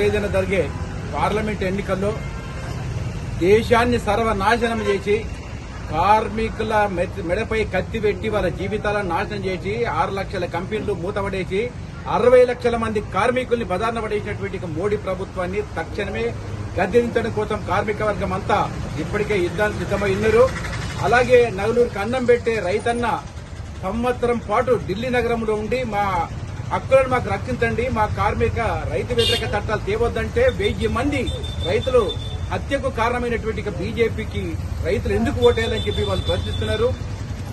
తేదీన జరిగే పార్లమెంట్ ఎన్నికల్లో దేశాన్ని సర్వనాశనం చేసి కార్మికుల మెడపై కత్తి పెట్టి వాళ్ళ జీవితాలను నాశనం చేసి ఆరు లక్షల కంపెనీలు మూతపడేసి అరవై లక్షల మంది కార్మికుల్ని బదారణ పడేసినటువంటి మోడీ ప్రభుత్వాన్ని తక్షణమే గద్దెదించడం కోసం కార్మిక వర్గం అంతా ఇప్పటికే యుద్ధానికి సిద్దమైన్నారు అలాగే నగలూరుకు అన్నం పెట్టే రైతన్న సంవత్సరం పాటు ఢిల్లీ నగరంలో ఉండి మా హక్కులను మాకు రక్షించండి. మా కార్మిక రైతు వ్యతిరేక చట్టాలు తేవద్దంటే వెయ్యి మంది రైతులు హత్యకు కారణమైనటువంటి బీజేపీకి రైతులు ఎందుకు ఓటేయాలని చెప్పి వాళ్ళు ప్రశ్నిస్తున్నారు.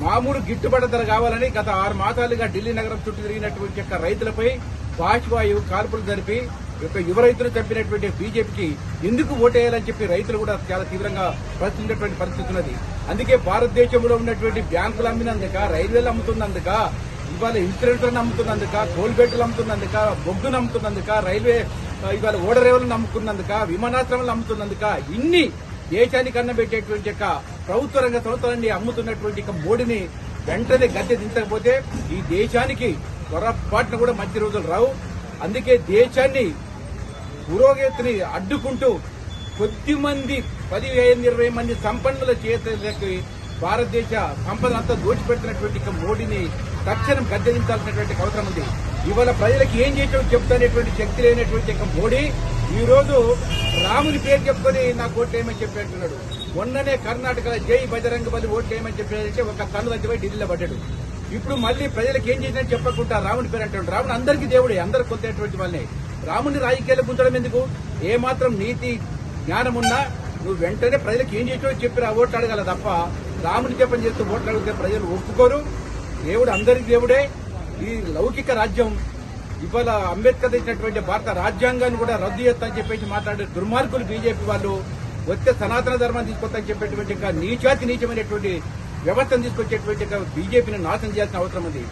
మామూలు గిట్టుబాటు ధర కావాలని గత ఆరు మాసాలుగా ఢిల్లీ నగరం చుట్టూ తిరిగినటువంటి యొక్క రైతులపై బాష్వాయు కాల్పులు జరిపి యొక్క యువ రైతులు చంపినటువంటి బీజేపీకి ఎందుకు ఓటేయాలని చెప్పి రైతులు కూడా చాలా తీవ్రంగా ప్రశ్నించినటువంటి పరిస్థితి ఉన్నది. అందుకే భారతదేశంలో ఉన్నటువంటి బ్యాంకులు అమ్మినందుక రైల్వేలు అమ్ముతున్నందుక ఇవాళ ఇన్స్పిరేటర్ నమ్ముతున్నందుక టోల్గేట్లు అమ్ముతున్నందుక బొగ్గు నమ్ముతున్నందుక రైల్వే ఇవాళ ఓడరేవులు నమ్ముకున్నందుక విమానాశ్రమాలను అమ్ముతున్నందుక ఇన్ని దేశానికి అన్నబెట్టేటువంటి యొక్క ప్రభుత్వ రంగ సంస్థలన్నీ అమ్ముతున్నటువంటి మోడీని వెంటనే గద్దె దించకపోతే ఈ దేశానికి పొరపాటున కూడా మంచి రోజులు రావు. అందుకే దేశాన్ని పురోగతిని అడ్డుకుంటూ కొద్ది మంది పదిహేను ఇరవై మంది సంపన్నుల చేతులకి భారతదేశ సంపద అంతా దోచిపెడుతున్నటువంటి మోడీని తక్షణం గద్దెదించాల్సినటువంటి అవసరం ఉంది. ఇవాళ ప్రజలకు ఏం చేయటం చెప్తానేటువంటి శక్తి లేనటువంటి యొక్క మోడీ ఈ రోజు రాముని పేరు చెప్పుకొని నాకు ఓట్లేయమని చెప్పేట్టున్నాడు మొన్ననే కర్ణాటకలో జై బజరంగ బలి ఓట్లేయమని చెప్పేదంటే ఒక కన్ను తగ్గిపోయి ఢిల్లీలో పడ్డాడు. ఇప్పుడు మళ్ళీ ప్రజలకు ఏం చేసినా చెప్పకుండా రాముని పేరు అంటాడు. రాముడు అందరికీ దేవుడే అందరు కొత్తటువంటి వాళ్ళని రాముని రాజకీయాలు పుంచడం ఎందుకు? ఏమాత్రం నీతి జ్ఞానం ఉన్నా నువ్వు వెంటనే ప్రజలకు ఏం చేసినా చెప్పి రా ఓట్లు అడగాల తప్ప. రాముని జపం చేస్తూ ఓట్లు అడిగితే ప్రజలు ఒప్పుకోరు. దేవుడు అందరి దేవుడే. ఈ లౌకిక రాజ్యం ఇవాళ అంబేద్కర్ ఇచ్చినటువంటి భారత రాజ్యాంగాన్ని కూడా రద్దు చేస్తామని చెప్పేసి మాట్లాడే దుర్మార్గులు బీజేపీ వాళ్ళు వచ్చే సనాతన ధర్మాన్ని తీసుకొస్తామని చెప్పేటువంటి ఇంకా నీచాతి నీచమైనటువంటి వ్యవస్థను తీసుకొచ్చేటువంటి బీజేపీని నాశనం చేయాల్సిన అవసరం ఉంది.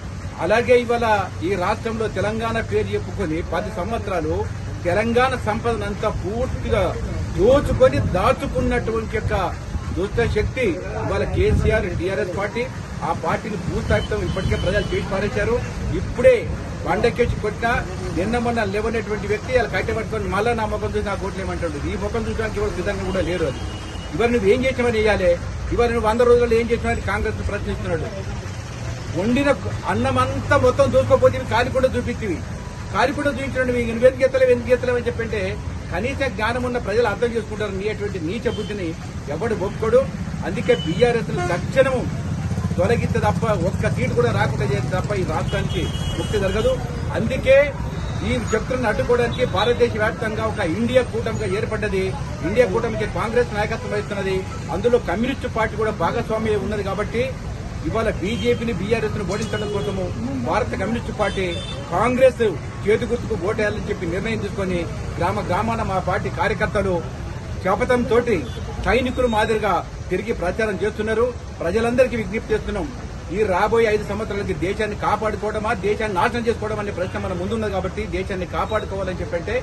అలాగే ఇవాళ ఈ రాష్ట్రంలో తెలంగాణ పేరు చెప్పుకొని పది సంవత్సరాలు తెలంగాణ సంపదనంతా పూర్తిగా దోచుకొని దాచుకున్నటువంటి యొక్క దుష్ట శక్తి ఇవాళ కేసీఆర్ టీఆర్ఎస్ పార్టీ ఆ పార్టీని భూస్థాపితం ఇప్పటికే ప్రజలు చేసి పారేశారు. ఇప్పుడే బండకెచ్చి కొట్టినా నిన్న మొన్న లేవనేటువంటి వ్యక్తి వాళ్ళు కట్టె పట్టుకొని మళ్ళా నా ముఖం చూసి నాకు ఓట్లేమంటాడు ఈ ముఖం చూడడానికి ఎవరు సిద్ధంగా కూడా లేరు అది. ఇవాళ నువ్వు ఏం చేసినామని వేయాలి? ఇవాళ నువ్వు వంద రోజుల్లో ఏం చేసినావని కాంగ్రెస్ ప్రశ్నిస్తున్నాడు. వండిన అన్నమంతా మొత్తం దూసుకోపోతే కాలికుండా చూపించివి కాలికుండా చూపించడం నువ్వు ఎందుకు ఎత్తలేవు ఎందుకు గీతలేవు అని చెప్పంటే కనీస జ్ఞానం ఉన్న ప్రజలు అర్థం చేసుకుంటారు. నీ అటువంటి నీచ బుద్ధిని ఎవడు ఒప్పుకోడు అందుకే బీఆర్ఎస్ తక్షణము తొలగిస్తే తప్ప ఒక్క సీటు కూడా రాకుండా చేస్తే తప్ప ఈ రాష్ట్రానికి ముక్తి జరగదు. అందుకే ఈ శక్తులను అడ్డుకోవడానికి భారతదేశ వ్యాప్తంగా ఒక ఇండియా కూటమిగా ఏర్పడ్డది. ఇండియా కూటమికి కాంగ్రెస్ నాయకత్వం వహిస్తున్నది. అందులో కమ్యూనిస్టు పార్టీ కూడా భాగస్వామ్యం ఉన్నది కాబట్టి ఇవాళ బీజేపీని బీఆర్ఎస్ను ఓడించడం కోసము భారత కమ్యూనిస్టు పార్టీ కాంగ్రెస్ చేతి గుర్తుకు ఓటేయాలని చెప్పి నిర్ణయం తీసుకొని గ్రామ గ్రామాన మా పార్టీ కార్యకర్తలు శపథంతో సైనికులు మాదిరిగా తిరిగి ప్రచారం చేస్తున్నారు. ప్రజలందరికీ విజ్ఞప్తి చేస్తున్నాం. ఈ రాబోయే ఐదు సంవత్సరాలకి దేశాన్ని కాపాడుకోవడమా దేశాన్ని నాశనం చేసుకోవడం అనే ప్రశ్న మన ముందున్నది కాబట్టి దేశాన్ని కాపాడుకోవాలని చెప్పంటే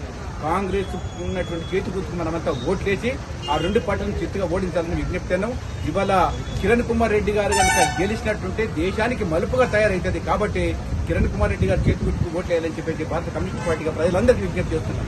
కాంగ్రెస్ ఉన్నటువంటి చేతి గుర్తుకు మనమంతా ఓట్లేసి ఆ రెండు పార్టీలను చిత్తుగా ఓడించాలని విజ్ఞప్తాను ఇవాళ కిరణ్ కుమార్ రెడ్డి గారు కనుక గెలిచినట్టుంటే దేశానికి మలుపుగా తయారవుతుంది కాబట్టి కిరణ్ కుమార్ రెడ్డి గారు చేతి గుర్తుకు ఓట్లేయాలని చెప్పేసి భారత కమ్యూనిస్ట్ పార్టీగా ప్రజలందరికీ విజ్ఞప్తి చేస్తున్నాం.